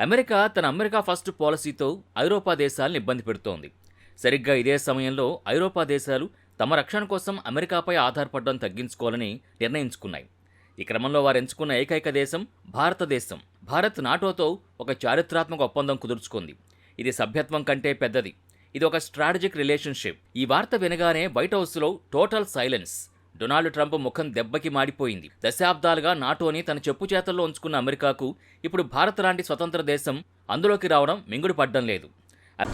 America తన America first పాలసీతో ఐరోపా దేశాలను ఇబ్బంది పెడుతోంది. సరిగ్గా ఇదే సమయంలో ఐరోపా దేశాలు తమ రక్షణ కోసం అమెరికాపై ఆధారపడడం తగ్గించుకోవాలని నిర్ణయించుకున్నాయి. ఈ క్రమంలో వారు ఎంచుకున్న ఏకైక దేశం భారతదేశం. భారత్ నాటోతో ఒక చారిత్రాత్మక ఒప్పందం కుదుర్చుకుంది. ఇది సభ్యత్వం కంటే పెద్దది. ఇది ఒక స్ట్రాటజిక్ రిలేషన్షిప్. ఈ వార్త వినగానే వైట్ హౌస్లో టోటల్ సైలెన్స్. డొనాల్డ్ ట్రంప్ ముఖం దెబ్బకి మాడిపోయింది. దశాబ్దాలుగా నాటోని తన చెప్పు చేతల్లో ఉంచుకున్న అమెరికాకు ఇప్పుడు భారత్ లాంటి స్వతంత్ర దేశం అందులోకి రావడం మింగుడు పడ్డం లేదు.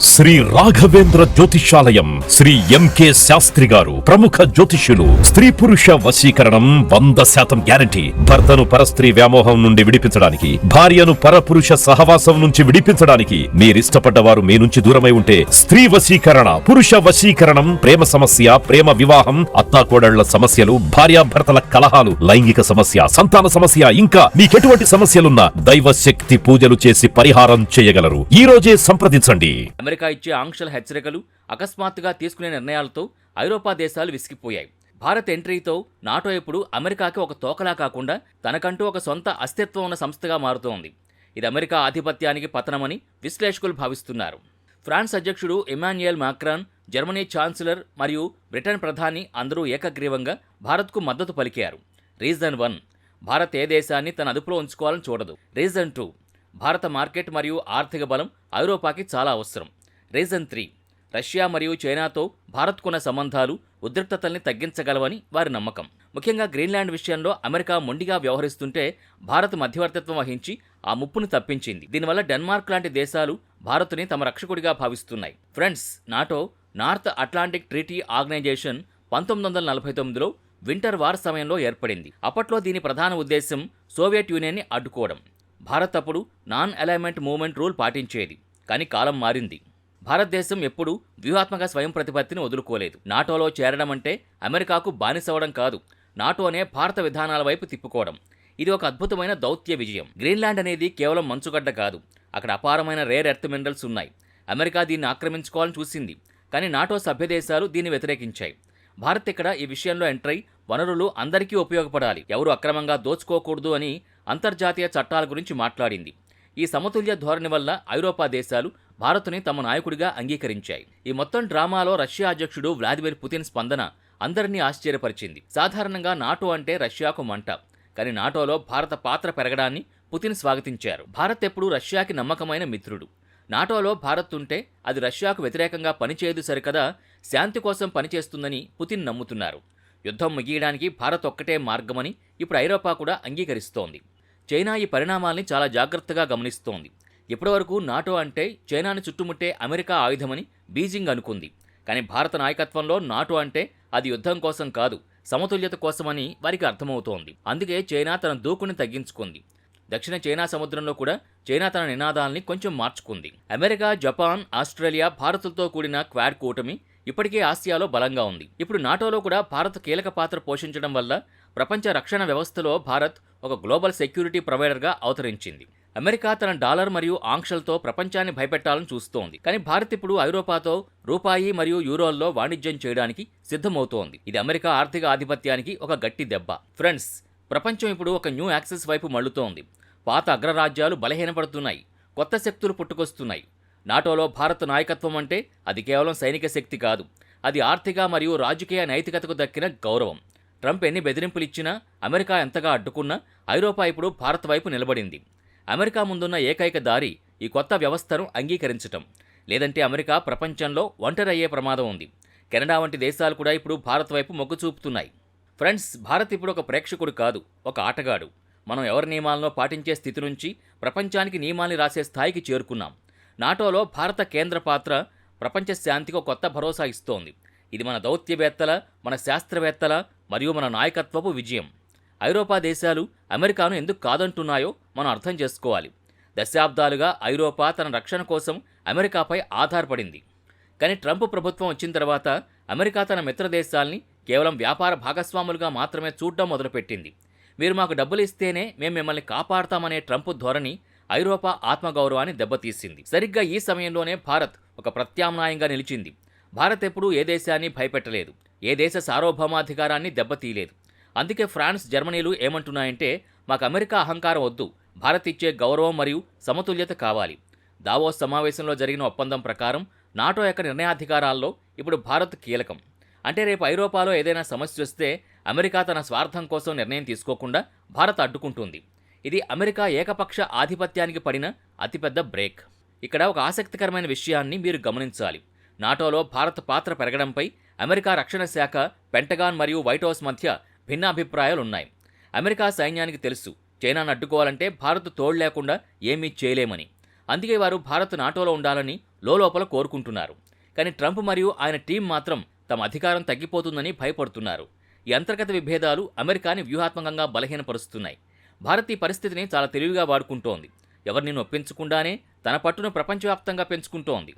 శ్రీ రాఘవేంద్ర జ్యోతిషాలయం శ్రీ ఎంకే శాస్త్రి గారు ప్రముఖ జ్యోతిష్యులు. స్త్రీ పురుష వశీకరణం వంద శాతం గ్యారంటీ. భర్తను పరస్త్రీ వ్యామోహం నుండి విడిపించడానికి భార్యను పరపురుష సహవాసం నుంచి విడిపించడానికి మీరిష్టపడ్డ వారు మీ నుంచి దూరమై ఉంటే స్త్రీ వశీకరణ పురుష వశీకరణం ప్రేమ సమస్య ప్రేమ వివాహం అత్తాకోడళ్ళ సమస్యలు భార్యాభర్తల కలహాలు లైంగిక సమస్య సంతాన సమస్య ఇంకా మీకెటువంటి సమస్యలున్నా దైవ శక్తి పూజలు చేసి పరిహారం చేయగలరు. ఈ రోజే సంప్రదించండి. అమెరికా ఇచ్చే ఆంక్షల హెచ్చరికలు అకస్మాత్తుగా తీసుకునే నిర్ణయాలతో ఐరోపా దేశాలు విసిగిపోయాయి. భారత్ ఎంట్రీతో నాటో ఇప్పుడు అమెరికాకి ఒక తోకలా కాకుండా తనకంటూ ఒక సొంత అస్తిత్వం ఉన్న సంస్థగా మారుతోంది. ఇది అమెరికా ఆధిపత్యానికి పతనమని విశ్లేషకులు భావిస్తున్నారు. ఫ్రాన్స్ అధ్యక్షుడు ఇమాన్యుయల్ మాక్రాన్ జర్మనీ ఛాన్సలర్ మరియు బ్రిటన్ ప్రధాని అందరూ ఏకగ్రీవంగా భారత్కు మద్దతు పలికారు. రీజన్ వన్ భారత్ ఏ దేశాన్ని తన అదుపులో ఉంచుకోవాలని చూడదు. రీజన్ టూ భారత మార్కెట్ మరియు ఆర్థిక బలం ఐరోపాకి చాలా అవసరం. Reason three. రష్యా మరియు చైనాతో భారత్కున్న సంబంధాలు ఉద్రిక్తతల్ని తగ్గించగలవని వారి నమ్మకం. ముఖ్యంగా గ్రీన్లాండ్ విషయంలో అమెరికా మొండిగా వ్యవహరిస్తుంటే భారత్ మధ్యవర్తిత్వం వహించి ఆ ముప్పును తప్పించింది. దీనివల్ల డెన్మార్క్ లాంటి దేశాలు భారత్ని తమ రక్షకుడిగా భావిస్తున్నాయి. Friends NATO North Atlantic Treaty Organisation పంతొమ్మిది వందల నలభై తొమ్మిదిలో వింటర్ వార్ సమయంలో ఏర్పడింది. అప్పట్లో దీని ప్రధాన ఉద్దేశం సోవియట్ యూనియన్ని అడ్డుకోవడం. భారత్ అప్పుడు నాన్ అలైన్మెంట్ మూవ్మెంట్ రూల్ పాటించేది కానీ కాలం మారింది. భారతదేశం ఎప్పుడూ వ్యూహాత్మక స్వయం ప్రతిపత్తిని వదులుకోలేదు. నాటోలో చేరడం అంటే అమెరికాకు బానిసవడం కాదు. నాటో అనే భారత విధానాల వైపు తిప్పుకోవడం. ఇది ఒక అద్భుతమైన దౌత్య విజయం. గ్రీన్లాండ్ అనేది కేవలం మంచుగడ్డ కాదు. అక్కడ అపారమైన రేర్ ఎర్త్ మినరల్స్ ఉన్నాయి. అమెరికా దీన్ని ఆక్రమించుకోవాలని చూసింది. కానీ నాటో సభ్య దేశాలు దీన్ని వ్యతిరేకించాయి. భారత్ ఇక్కడ ఈ విషయంలో ఎంటర్ అయి వనరులు అందరికీ ఉపయోగపడాలి. ఎవరు అక్రమంగా దోచుకోకూడదు అని అంతర్జాతీయ చట్టాల గురించి మాట్లాడింది. ఈ సమతుల్య ధోరణి వల్ల ఐరోపా దేశాలు భారత్ని తమ నాయకుడిగా అంగీకరించాయి. ఈ మొత్తం డ్రామాలో రష్యా అధ్యక్షుడు వ్లాదిమిర్ పుతిన్ స్పందన అందరినీ ఆశ్చర్యపరిచింది. సాధారణంగా నాటో అంటే రష్యాకు మంట. కానీ నాటోలో భారత పాత్ర పెరగడాన్ని పుతిన్ స్వాగతించారు. భారత్ ఎప్పుడూ రష్యాకి నమ్మకమైన మిత్రుడు. నాటోలో భారత్ ఉంటే అది రష్యాకు వ్యతిరేకంగా పనిచేయదు సరికదా శాంతి కోసం పనిచేస్తుందని పుతిన్ నమ్ముతున్నారు. యుద్ధం ముగియడానికి భారత్ ఒక్కటే మార్గమని ఇప్పుడు ఐరోపా కూడా అంగీకరిస్తోంది. చైనా ఈ పరిణామాల్ని చాలా జాగ్రత్తగా గమనిస్తోంది. ఇప్పటివరకు నాటో అంటే చైనాను చుట్టుముట్టే అమెరికా ఆయుధమని బీజింగ్ అనుకుంది. కానీ భారత నాయకత్వంలో నాటో అంటే అది యుద్ధం కోసం కాదు సమతుల్యత కోసమని వారికి అర్థమవుతోంది. అందుకే చైనా తన దూకుని తగ్గించుకుంది. దక్షిణ చైనా సముద్రంలో కూడా చైనా తన నినాదాల్ని కొంచెం మార్చుకుంది. అమెరికా జపాన్ ఆస్ట్రేలియా భారత్లతో కూడిన క్వాడ్ కూటమి ఇప్పటికే ఆసియాలో బలంగా ఉంది. ఇప్పుడు నాటోలో కూడా భారత్ కీలక పాత్ర పోషించడం వల్ల ప్రపంచ రక్షణ వ్యవస్థలో భారత్ ఒక గ్లోబల్ సెక్యూరిటీ ప్రొవైడర్గా అవతరించింది. అమెరికా తన డాలర్ మరియు ఆంక్షలతో ప్రపంచాన్ని భయపెట్టాలని చూస్తోంది. కానీ భారత్ ఇప్పుడు ఐరోపాతో రూపాయి మరియు యూరోల్లో వాణిజ్యం చేయడానికి సిద్ధమవుతోంది. ఇది అమెరికా ఆర్థిక ఆధిపత్యానికి ఒక గట్టి దెబ్బ. ఫ్రెండ్స్ ప్రపంచం ఇప్పుడు ఒక న్యూ యాక్సెస్ వైపు మళ్ళుతోంది. పాత అగ్రరాజ్యాలు బలహీనపడుతున్నాయి. కొత్త శక్తులు పుట్టుకొస్తున్నాయి. నాటోలో భారత్ నాయకత్వం అంటే అది కేవలం సైనిక శక్తి కాదు. అది ఆర్థిక మరియు రాజకీయ నైతికతకు దక్కిన గౌరవం. ట్రంప్ ఎన్ని బెదిరింపులు ఇచ్చినా అమెరికా ఎంతగా అడ్డుకున్నా ఐరోపా ఇప్పుడు భారత్ వైపు నిలబడింది. అమెరికా ముందున్న ఏకైక దారి ఈ కొత్త వ్యవస్థను అంగీకరించటం. లేదంటే అమెరికా ప్రపంచంలో ఒంటరి అయ్యే ప్రమాదం ఉంది. కెనడా వంటి దేశాలు కూడా ఇప్పుడు భారత్ వైపు మొగ్గు చూపుతున్నాయి. ఫ్రెండ్స్ భారత్ ఇప్పుడు ఒక ప్రేక్షకుడు కాదు ఒక ఆటగాడు. మనం ఎవరి నియమాలను పాటించే స్థితి నుంచి ప్రపంచానికి నియమాల్ని రాసే స్థాయికి చేరుకున్నాం. నాటోలో భారత కేంద్ర పాత్ర ప్రపంచ శాంతికి ఒక కొత్త భరోసా ఇస్తోంది. ఇది మన దౌత్యవేత్తల మన శాస్త్రవేత్తల మరియు మన నాయకత్వపు విజయం. ఐరోపా దేశాలు అమెరికాను ఎందుకు కాదంటున్నాయో మనం అర్థం చేసుకోవాలి. దశాబ్దాలుగా ఐరోపా తన రక్షణ కోసం అమెరికాపై ఆధారపడింది. కానీ ట్రంప్ ప్రభుత్వం వచ్చిన తర్వాత అమెరికా తన మిత్ర దేశాల్ని కేవలం వ్యాపార భాగస్వాములుగా మాత్రమే చూడడం మొదలుపెట్టింది. మీరు మాకు డబ్బులు ఇస్తేనే మేము మిమ్మల్ని కాపాడతామనే ట్రంప్ ధోరణి ఐరోపా ఆత్మగౌరవాన్ని దెబ్బతీసింది. సరిగ్గా ఈ సమయంలోనే భారత్ ఒక ప్రత్యామ్నాయంగా నిలిచింది. భారత్ ఎప్పుడూ ఏ దేశాన్ని భయపెట్టలేదు ఏ దేశ సార్వభౌమాధికారాన్ని దెబ్బతీయలేదు. అందుకే ఫ్రాన్స్ జర్మనీలు ఏమంటున్నాయంటే మాకు అమెరికా అహంకారం వద్దు భారత్ ఇచ్చే గౌరవం మరియు సమతుల్యత కావాలి. దావోస్ సమావేశంలో జరిగిన ఒప్పందం ప్రకారం నాటో యొక్క నిర్ణయాధికారాల్లో ఇప్పుడు భారత్ కీలకం. అంటే రేపు ఐరోపాలో ఏదైనా సమస్య వస్తే అమెరికా తన స్వార్థం కోసం నిర్ణయం తీసుకోకుండా భారత్ అడ్డుకుంటుంది. ఇది అమెరికా ఏకపక్ష ఆధిపత్యానికి పడిన అతిపెద్ద బ్రేక్. ఇక్కడ ఒక ఆసక్తికరమైన విషయాన్ని మీరు గమనించాలి. నాటోలో భారత్ పాత్ర పెరగడంపై అమెరికా రక్షణ శాఖ పెంటగాన్ మరియు వైట్ హౌస్ మధ్య భిన్నాభిప్రాయాలున్నాయి. అమెరికా సైన్యానికి తెలుసు చైనాను అడ్డుకోవాలంటే భారత్ తోడు లేకుండా ఏమీ చేయలేమని. అందుకే వారు భారత్ నాటోలో ఉండాలని లోపల కోరుకుంటున్నారు. కానీ ట్రంప్ మరియు ఆయన టీం మాత్రం తమ అధికారం తగ్గిపోతుందని భయపడుతున్నారు. ఈ అంతర్గత విభేదాలు అమెరికాని వ్యూహాత్మకంగా బలహీనపరుస్తున్నాయి. భారత్ ఈ పరిస్థితిని చాలా తెలివిగా వాడుకుంటోంది. ఎవరిని నొప్పించకుండానే తన పట్టును ప్రపంచవ్యాప్తంగా పెంచుకుంటోంది.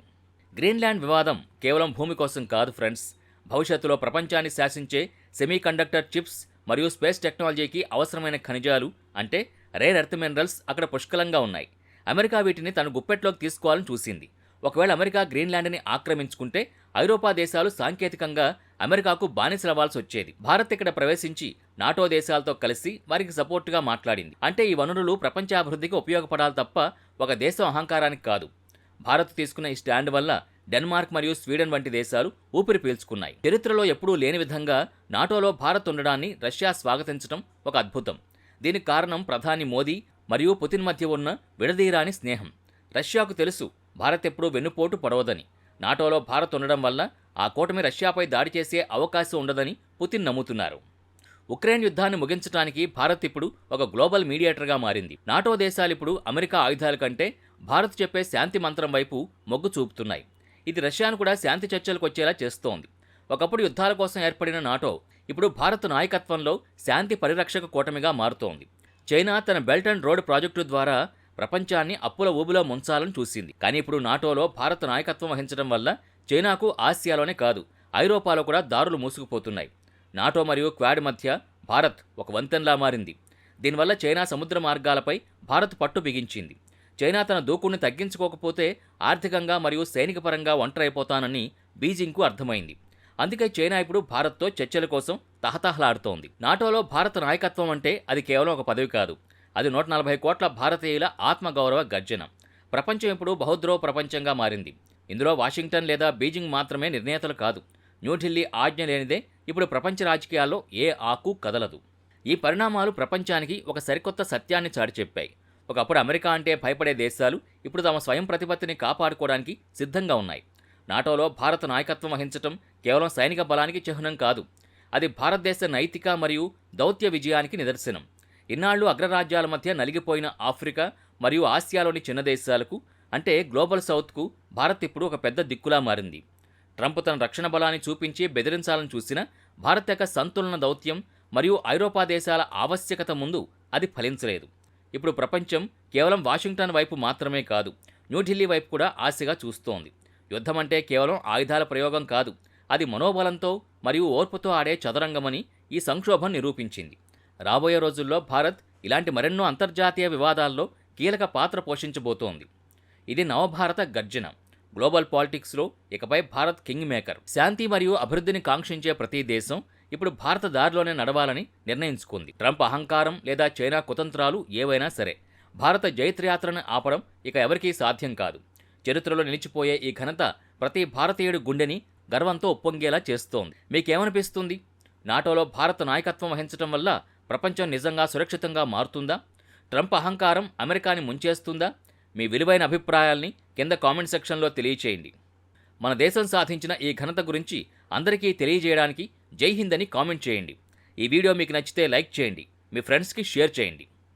గ్రీన్లాండ్ వివాదం కేవలం భూమి కోసం కాదు ఫ్రెండ్స్. భవిష్యత్తులో ప్రపంచాన్ని శాసించే సెమీకండక్టర్ చిప్స్ మరియు స్పేస్ టెక్నాలజీకి అవసరమైన ఖనిజాలు అంటే రేర్ ఎర్త్ మినరల్స్ అక్కడ పుష్కలంగా ఉన్నాయి. అమెరికా వీటిని తన గుప్పెట్లోకి తీసుకోవాలని చూసింది. ఒకవేళ అమెరికా గ్రీన్లాండ్ని ఆక్రమించుకుంటే ఐరోపా దేశాలు సాంకేతికంగా అమెరికాకు బానిసలవ్వాల్సి వచ్చేది. భారత్ ఇక్కడ ప్రవేశించి నాటో దేశాలతో కలిసి వారికి సపోర్టుగా మాట్లాడింది. అంటే ఈ వనరులు ప్రపంచాభివృద్ధికి ఉపయోగపడాలి తప్ప ఒక దేశం అహంకారానికి కాదు. భారత్ తీసుకున్న ఈ స్టాండ్ వల్ల డెన్మార్క్ మరియు స్వీడన్ వంటి దేశాలు ఊపిరి పీల్చుకున్నాయి. చరిత్రలో ఎప్పుడూ లేని విధంగా నాటోలో భారత్ ఉండడాన్ని రష్యా స్వాగతించడం ఒక అద్భుతం. దీనికి కారణం ప్రధాని మోదీ మరియు పుతిన్ మధ్య ఉన్న విడదీరాని స్నేహం. రష్యాకు తెలుసు భారత్ ఎప్పుడూ వెన్నుపోటు పడవదని. నాటోలో భారత్ ఉండడం వల్ల ఆ కూటమి రష్యాపై దాడి చేసే అవకాశం ఉండదని పుతిన్ నమ్ముతున్నారు. ఉక్రెయిన్ యుద్ధాన్ని ముగించడానికి భారత్ ఇప్పుడు ఒక గ్లోబల్ మీడియేటర్గా మారింది. నాటో దేశాలు ఇప్పుడు అమెరికా ఆయుధాల కంటే భారత్ చెప్పే శాంతి మంత్రం వైపు మొగ్గు చూపుతున్నాయి. ఇది రష్యాను కూడా శాంతి చర్చలకు వచ్చేలా చేస్తోంది. ఒకప్పుడు యుద్ధాల కోసం ఏర్పడిన నాటో ఇప్పుడు భారత్ నాయకత్వంలో శాంతి పరిరక్షక కూటమిగా మారుతోంది. చైనా తన బెల్ట్ అండ్ రోడ్ ప్రాజెక్టు ద్వారా ప్రపంచాన్ని అప్పుల ఊబిలో ముంచాలని చూసింది. కానీ ఇప్పుడు నాటోలో భారత్ నాయకత్వం వహించడం వల్ల చైనాకు ఆసియాలోనే కాదు ఐరోపాలో కూడా దారులు మూసుకుపోతున్నాయి. నాటో మరియు క్వాడ్ మధ్య భారత్ ఒక వంతెనలా మారింది. దీనివల్ల చైనా సముద్ర మార్గాలపై భారత్ పట్టు బిగించింది. చైనా తన దూకుడిని తగ్గించుకోకపోతే ఆర్థికంగా మరియు సైనికపరంగా ఒంటరైపోతానని బీజింగ్కు అర్థమైంది. అందుకే చైనా ఇప్పుడు భారత్తో చర్చల కోసం తహతహలాడుతోంది. నాటోలో భారత నాయకత్వం అంటే అది కేవలం ఒక పదవి కాదు. అది నూట నలభై కోట్ల భారతీయుల ఆత్మగౌరవ గర్జన. ప్రపంచం ఇప్పుడు బహుద్రోవ ప్రపంచంగా మారింది. ఇందులో వాషింగ్టన్ లేదా బీజింగ్ మాత్రమే నిర్ణేతలు కాదు. న్యూఢిల్లీ ఆజ్ఞ లేనిదే ఇప్పుడు ప్రపంచ రాజకీయాల్లో ఏ ఆకు కదలదు. ఈ పరిణామాలు ప్రపంచానికి ఒక సరికొత్త సత్యాన్ని చాటి చెప్పాయి ఒకప్పుడు అమెరికా అంటే భయపడే దేశాలు ఇప్పుడు తమ స్వయం ప్రతిపత్తిని కాపాడుకోవడానికి సిద్ధంగా ఉన్నాయి. నాటోలో భారత నాయకత్వం వహించటం కేవలం సైనిక బలానికి చిహ్నం కాదు. అది భారతదేశ నైతిక మరియు దౌత్య విజయానికి నిదర్శనం. ఇన్నాళ్ళు అగ్రరాజ్యాల మధ్య నలిగిపోయిన ఆఫ్రికా మరియు ఆసియాలోని చిన్న దేశాలకు అంటే గ్లోబల్ సౌత్కు భారత్ ఇప్పుడు ఒక పెద్ద దిక్కులా మారింది. ట్రంప్ తన రక్షణ బలాన్ని చూపించి బెదిరించాలని చూసిన భారత్ యొక్క సంతులన దౌత్యం మరియు ఐరోపా దేశాల ఆవశ్యకత ముందు అది ఫలించలేదు. ఇప్పుడు ప్రపంచం కేవలం వాషింగ్టన్ వైపు మాత్రమే కాదు న్యూఢిల్లీ వైపు కూడా ఆశగా చూస్తోంది. యుద్ధం అంటే కేవలం ఆయుధాల ప్రయోగం కాదు అది మనోబలంతో మరియు ఓర్పుతో ఆడే చదరంగమని ఈ సంక్షోభం నిరూపించింది. రాబోయే రోజుల్లో భారత్ ఇలాంటి మరెన్నో అంతర్జాతీయ వివాదాల్లో కీలక పాత్ర పోషించబోతోంది. ఇది నవభారత గర్జన. గ్లోబల్ పాలిటిక్స్లో ఇకపై భారత్ కింగ్ మేకర్. శాంతి మరియు అభివృద్ధిని కాంక్షించే ప్రతి దేశం ఇప్పుడు భారత దారిలోనే నడవాలని నిర్ణయించుకుంది. ట్రంప్ అహంకారం లేదా చైనా కుతంత్రాలు ఏవైనా సరే భారత జైత్రయాత్రను ఆపడం ఇక ఎవరికీ సాధ్యం కాదు. చరిత్రలో నిలిచిపోయే ఈ ఘనత ప్రతి భారతీయుడి గుండెని గర్వంతో ఉప్పొంగేలా చేస్తోంది. మీకేమనిపిస్తుంది? నాటోలో భారత నాయకత్వం వహించడం వల్ల ప్రపంచం నిజంగా సురక్షితంగా మారుతుందా? ట్రంప్ అహంకారం అమెరికాని ముంచేస్తుందా? మీ విలువైన అభిప్రాయాల్ని కింద కామెంట్ సెక్షన్లో తెలియచేయండి. మన దేశం సాధించిన ఈ ఘనత గురించి అందరికీ తెలియజేయడానికి జై హింద్ అని కామెంట్ చేయండి. ఈ వీడియో మీకు నచ్చితే లైక్ చేయండి. మీ ఫ్రెండ్స్కి షేర్ చేయండి.